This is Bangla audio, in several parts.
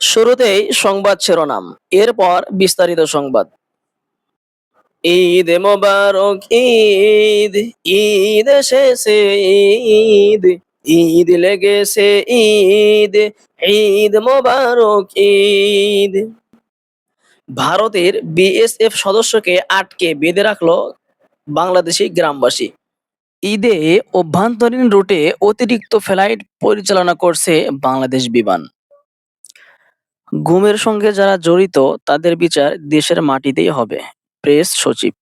শুরুতেই সংবাদ শিরোনাম, এরপর বিস্তারিত সংবাদ। ঈদ মোবারক, ঈদ ঈদ এসেছে ঈদ ঈদ লেগেছে ঈদ ঈদ মোবারক, ঈদ। ভারতের বিএসএফ সদস্যকে আটকে বেঁধে রাখল বাংলাদেশি গ্রামবাসী। ঈদে অভ্যন্তরীণ রুটে অতিরিক্ত ফ্লাইট পরিচালনা করছে বাংলাদেশ বিমান। গুমের সঙ্গে যারা জড়িত, তাদের বিচার দেশের মাটিতেই হবে, প্রেস সচিব।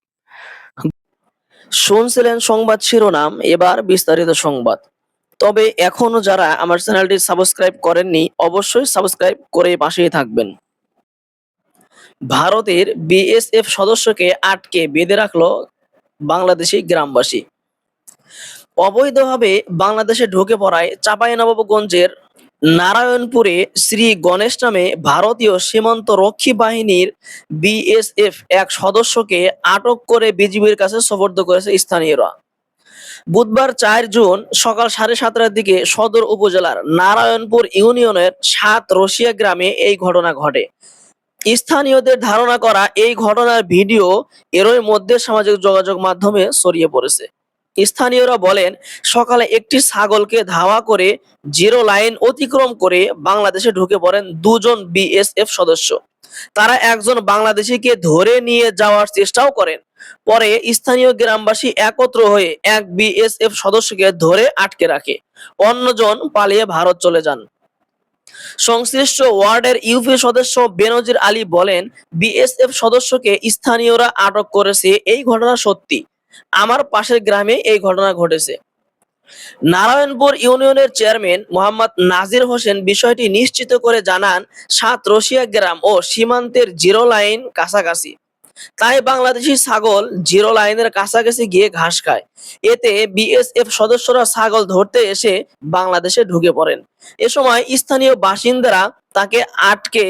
শুনছিলেন সংবাদ শিরোনাম, এবার বিস্তারিত সংবাদ। তবে এখনও যারা আমার চ্যানেলটি সাবস্ক্রাইব করেননি, অবশ্যই সাবস্ক্রাইব করে পাশেই থাকবেন। ভারতের বিএসএফ সদস্যকে আটকে বেঁধে রাখল বাংলাদেশি গ্রামবাসী। অবৈধভাবে বাংলাদেশে ঢুকে পড়ায় চাঁপাইনবাবগঞ্জের নারায়ণপুরে শ্রী গণেশ নামে ভারতীয় সীমান্ত রক্ষী বাহিনীর বিএসএফ এক সদস্যকে আটক করে বিজিবির কাছে সোপর্দ করেছে স্থানীয়রা। বুধবার চার জুন সকাল সাড়ে সাতটার দিকে সদর উপজেলার নারায়ণপুর ইউনিয়নের সাত রশিয়া গ্রামে এই ঘটনা ঘটে। স্থানীয়দের ধারণা করা এই ঘটনার ভিডিও এরই মধ্যে সামাজিক যোগাযোগ মাধ্যমে ছড়িয়ে পড়েছে। স্থানীয়রা বলেন, সকালে একটি ছাগলকে ধাওয়া করে জিরো লাইন অতিক্রম করে বাংলাদেশে ঢুকে পড়েন দুজন বিএসএফ সদস্য। তারা একজন বাংলাদেশিকে ধরে নিয়ে যাওয়ার চেষ্টাও করেন। পরে স্থানীয় গ্রামবাসী একত্র হয়ে এক বিএসএফ সদস্যকে ধরে আটকে রাখে। অন্যজন পালিয়ে ভারত চলে যান। সংশ্লিষ্ট ওয়ার্ডের ইউপি সদস্য বেনজির আলী বলেন, বিএসএফ সদস্যকে স্থানীয়রা আটক করেছে, এই ঘটনা সত্যি। আমার পাশের গ্রামে এই ঘটনা ঘটেছে। নারায়ণপুর ইউনিয়নের চেয়ারম্যান মোহাম্মদ নাজির হোসেন বিষয়টি নিশ্চিত করে জানান, সাত রশিয়া গ্রাম ও সীমান্তের জিরো লাইন কাছাকাছি। তাই বাংলাদেশি ছাগল জিরো লাইনের কাছাকাছি গিয়ে ঘাস খায়। এতে বিএসএফ সদস্যরা ছাগল ধরতে এসে বাংলাদেশে ঢুকে পড়েন। এ সময় স্থানীয় বাসিন্দারা তাকে আটকে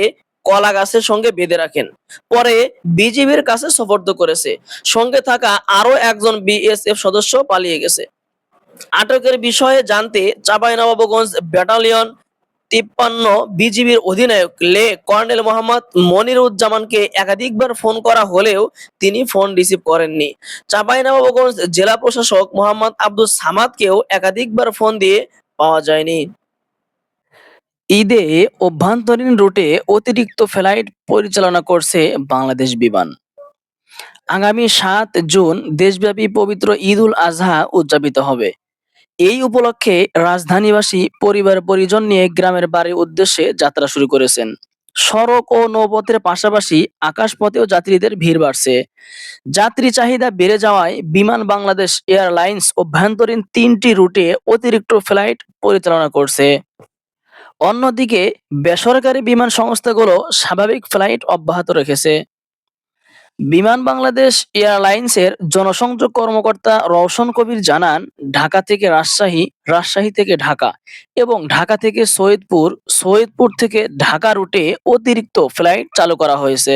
কলা গাছের সঙ্গে বেঁধে রাখেন। পরে বিজিবির কাছে সোপর্দ করেছে। সঙ্গে থাকা আরও একজন বিএসএফ সদস্য পালিয়ে গেছে। আটকের বিষয়ে জানতে চাঁপাইনবাবগঞ্জ ব্যাটালিয়ন তিপ্পান্ন বিজিবির অধিনায়ক লে কর্নেল মোহাম্মদ মনিরুজ্জামানকে একাধিকবার ফোন করা হলেও তিনি ফোন রিসিভ করেননি। চাঁপাইনবাবগঞ্জ জেলা প্রশাসক মোহাম্মদ আব্দুল সামাদকেও একাধিকবার ফোন দিয়ে পাওয়া যায়নি। ঈদে অভ্যন্তরীণ রুটে অতিরিক্ত ফ্লাইট পরিচালনা করছে বাংলাদেশ বিমান। আগামী সাত জুন দেশব্যাপী পবিত্র ঈদ উল আজহা উদযাপিত হবে। এই উপলক্ষে রাজধানীবাসী, পরিবার পরিজন নিয়ে গ্রামের বাড়ির উদ্দেশ্যে যাত্রা শুরু করেছেন। সড়ক ও নৌপথের পাশাপাশি আকাশপথেও যাত্রীদের ভিড় বাড়ছে। যাত্রী চাহিদা বেড়ে যাওয়ায় বিমান বাংলাদেশ এয়ারলাইন্স অভ্যন্তরীণ তিনটি রুটে অতিরিক্ত ফ্লাইট পরিচালনা করছে। অন্যদিকে, বেসরকারি বিমান সংস্থাগুলো স্বাভাবিক ফ্লাইট অব্যাহত রেখেছে। বিমান বাংলাদেশ এয়ারলাইন্সের জনসংযোগ কর্মকর্তা রওশন কবির জানান, ঢাকা থেকে রাজশাহী রাজশাহী থেকে ঢাকা এবং ঢাকা থেকে সৈয়দপুর সৈয়দপুর থেকে ঢাকা রুটে অতিরিক্ত ফ্লাইট চালু করা হয়েছে।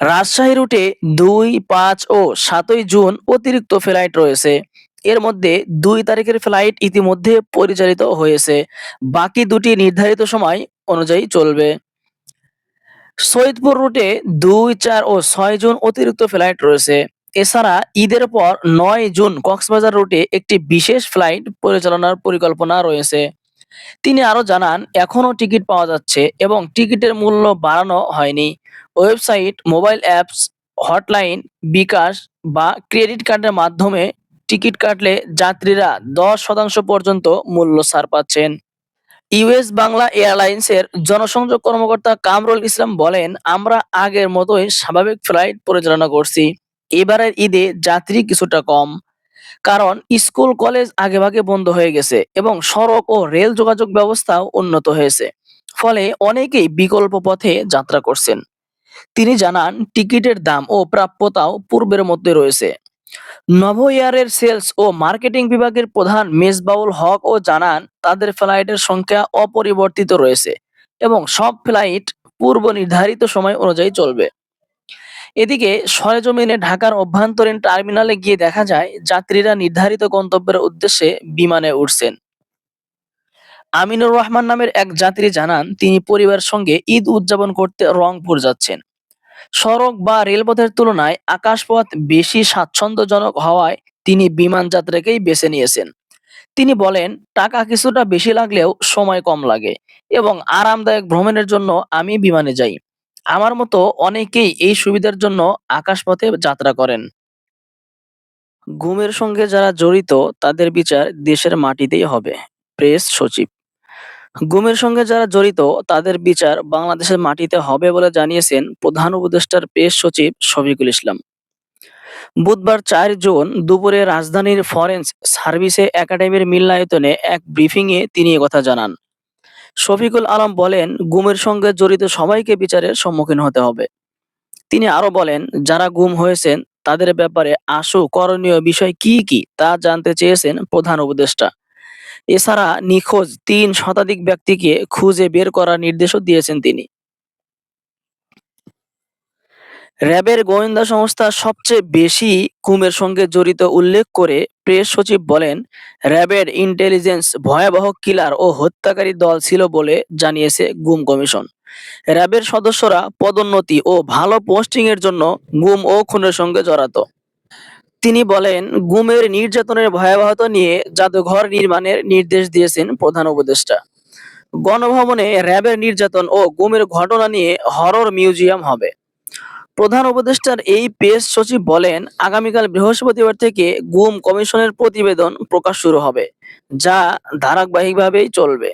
রাজশাহী রুটে দুই, পাঁচ ও সাতই জুন অতিরিক্ত ফ্লাইট রয়েছে। এর মধ্যে দুই তারিখের ফ্লাইট ইতিমধ্যে পরিচালিত হয়েছে। বাকি দুটি নির্ধারিত সময় অনুযায়ী চলবে। সৈয়দপুর রুটে দুই, চার ও ছয় জুন অতিরিক্ত ফ্লাইট রয়েছে। এছাড়া ঈদের পর নয় জুন কক্সবাজার রুটে একটি বিশেষ ফ্লাইট পরিচালনার পরিকল্পনা রয়েছে। তিনি আরও জানান এখনও টিকিট পাওয়া যাচ্ছে এবং টিকিটের মূল্য বাড়ানো হয়নি। Website, mobile apps, hotline, bKash বা ক্রেডিট কার্ডের মাধ্যমে টিকিট কাটলে যাত্রীরা দশ শতাংশ পর্যন্ত মূল্য ছাড় পাচ্ছেন। ইউএস বাংলা এয়ারলাইন্সের জনসংযোগ কর্মকর্তা কামরুল ইসলাম বলেন, আমরা আগের মতোই স্বাভাবিক ফ্লাইট পরিচালনা করছি। এবারের ঈদে যাত্রী কিছুটা কম। কারণ স্কুল, কলেজ আগেভাগে বন্ধ হয়ে গেছে এবং সড়ক ও রেল যোগাযোগ ব্যবস্থাও উন্নত হয়েছে। ফলে অনেকেই বিকল্প পথে যাত্রা করছেন। তিনি জানান, টিকিটের দাম ও প্রাপ্যতাও পূর্বের মধ্যে রয়েছে। নভ এয়ারের সেলস ও মার্কেটিং বিভাগের প্রধান মেজবাউল হক ও জানান, তাদের ফ্লাইটের সংখ্যা অপরিবর্তিত রয়েছে এবং সব ফ্লাইট পূর্ব নির্ধারিত সময় অনুযায়ী চলবে। এদিকে সরেজমিনে ঢাকার অভ্যন্তরীণ টার্মিনালে গিয়ে দেখা যায়, যাত্রীরা নির্ধারিত গন্তব্যের উদ্দেশ্যে বিমানে উঠছেন। আমিনুর রহমান নামের এক যাত্রী জানান, তিনি পরিবারের সঙ্গে ঈদ উদযাপন করতে রংপুর যাচ্ছেন। সড়ক বা রেলপথের তুলনায় আকাশপথ বেশি স্বাচ্ছন্দ্যজনক হওয়ায় তিনি বিমান যাত্রাকেই বেছে নিয়েছেন। তিনি বলেন, টাকা কিছুটা বেশি লাগলেও সময় কম লাগে এবং আরামদায়ক ভ্রমণের জন্য আমি বিমানে যাই। আমার মতো অনেকেই এই সুবিধার জন্য আকাশপথে যাত্রা করেন। ঘুমের সঙ্গে যারা জড়িত, তাদের বিচার দেশের মাটিতেই হবে, প্রেস সচিব। গুমের সঙ্গে যারা জড়িত, তাদের বিচার বাংলাদেশের মাটিতে হবে বলে জানিয়েছেন প্রধান উপদেষ্টার প্রেস সচিব শফিকুল ইসলাম। বুধবার চার জুন দুপুরে রাজধানীর ফরেন্স সার্ভিসে একাডেমির মিলনায়তনে এক ব্রিফিংয়ে তিনি একথা জানান। শফিকুল আলম বলেন, গুমের সঙ্গে জড়িত সবাইকে বিচারের সম্মুখীন হতে হবে। তিনি আরও বলেন, যারা গুম হয়েছেন তাদের ব্যাপারে আশু করণীয় বিষয় কি কি তা জানতে চেয়েছেন প্রধান উপদেষ্টা। এছাড়া নিখোঁজ তিন শতাধিক ব্যক্তিকে খুঁজে বের করার নির্দেশও দিয়েছেন তিনি। র্যাবের গোয়েন্দা সংস্থা সবচেয়ে বেশি গুমের সঙ্গে জড়িত উল্লেখ করে প্রেস সচিব বলেন, র্যাবের ইন্টেলিজেন্স ভয়াবহ কিলার ও হত্যাকারী দল ছিল বলে জানিয়েছে গুম কমিশন। র্যাবের সদস্যরা পদোন্নতি ও ভালো পোস্টিং এর জন্য গুম ও খুনের সঙ্গে জড়াতো। তিনি বলেন, গুমের নির্যাতনের ভয়াবহতা নিয়ে জাদুঘর নির্মাণের নির্দেশ দিয়েছেন প্রধান উপদেষ্টা। গণভবনে র্যাবের নির্যাতন ও গুমের ঘটনা নিয়ে হরর মিউজিয়াম হবে। প্রধান উপদেষ্টার এই পেশ সচিব বলেন, আগামীকাল বৃহস্পতিবার থেকে গুম কমিশনের প্রতিবেদন প্রকাশ শুরু হবে, যা ধারাবাহিকভাবেই চলবে।